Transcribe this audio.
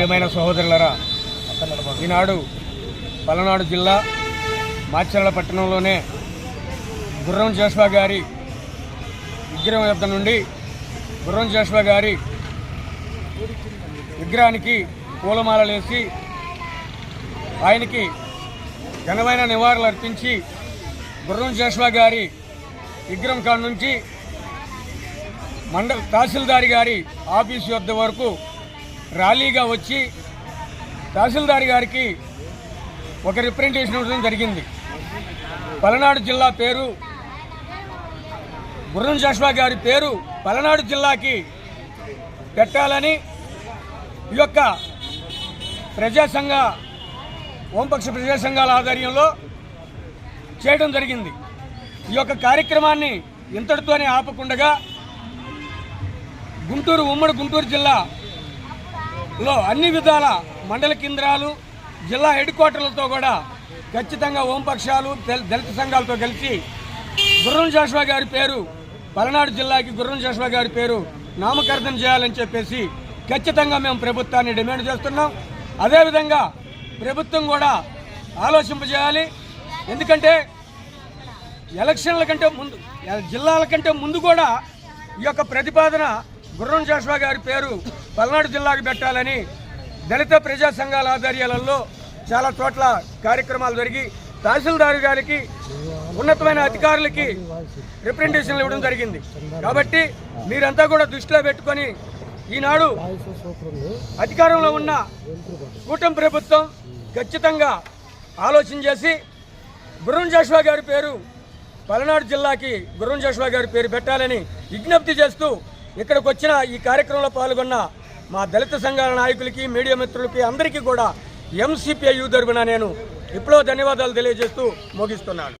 ప్రియమైన సహోదరులరా ఈనాడు పలనాడు జిల్లా మాచర్ల పట్టణంలోనే గుర్రం జోష్వా గారి విగ్రహం యొక్క నుండి గుర్రం జోష్వా గారి విగ్రహానికి పూలమాలలేసి ఆయనకి ఘనమైన నివాళులు అర్పించి గుర్రం జోష్వా గారి విగ్రహం కాడ నుంచి మండల తహసీల్దారి గారి ఆఫీసు వద్ద వరకు ర్యాలీగా వచ్చి తహసీల్దార్ గారికి ఒక రిప్రజెంటేషన్ ఇవ్వడం జరిగింది. పలనాడు జిల్లా పేరు గుర్రం జాషువా గారి పేరు పలనాడు జిల్లాకి పెట్టాలని ఈ యొక్క ప్రజాసంఘ ఓంపక్ష ప్రజా సంఘాల ఆధ్వర్యంలో చేయడం జరిగింది. ఈ యొక్క కార్యక్రమాన్ని ఇంతటితోనే ఆపకుండగా గుంటూరు ఉమ్మడి గుంటూరు జిల్లా లో అన్ని విధాల మండల కేంద్రాలు జిల్లా హెడ్ క్వార్టర్లతో కూడా ఖచ్చితంగా ఓంపక్షాలు దళిత సంఘాలతో కలిసి గుర్రం జాషువా గారి పేరు పలనాడు జిల్లాకి గుర్రం జాషువా గారి పేరు నామకరణం చేయాలని చెప్పేసి ఖచ్చితంగా మేము ప్రభుత్వాన్ని డిమాండ్ చేస్తున్నాం. అదేవిధంగా ప్రభుత్వం కూడా ఆలోచింపజేయాలి. ఎందుకంటే ఎలక్షన్ల కంటే ముందు జిల్లాల కంటే ముందు కూడా ఈ యొక్క ప్రతిపాదన గుర్రం జాషువా గారి పేరు పల్నాడు జిల్లాకు పెట్టాలని దళిత ప్రజా సంఘాల ఆధ్వర్యాలలో చాలా చోట్ల కార్యక్రమాలు జరిగి తహసీల్దారు గారికి ఉన్నతమైన అధికారులకి రిప్రజెంటేషన్లు ఇవ్వడం జరిగింది. కాబట్టి మీరంతా కూడా దృష్టిలో పెట్టుకొని ఈనాడు అధికారంలో ఉన్న కూటమి ప్రభుత్వం ఖచ్చితంగా ఆలోచన చేసి గుర్రం జాషువా గారి పేరు పలనాడు జిల్లాకి గుర్రం జాషువా గారి పేరు పెట్టాలని విజ్ఞప్తి చేస్తూ ఇక్కడికి వచ్చిన ఈ కార్యక్రమంలో పాల్గొన్న మా దళిత సంఘాల నాయకులకి మీడియా మిత్రులకి అందరికీ కూడా ఎంసీపీఐ తరపున నేను ఇప్పుడు ధన్యవాదాలు తెలియజేస్తూ ముగిస్తున్నాను.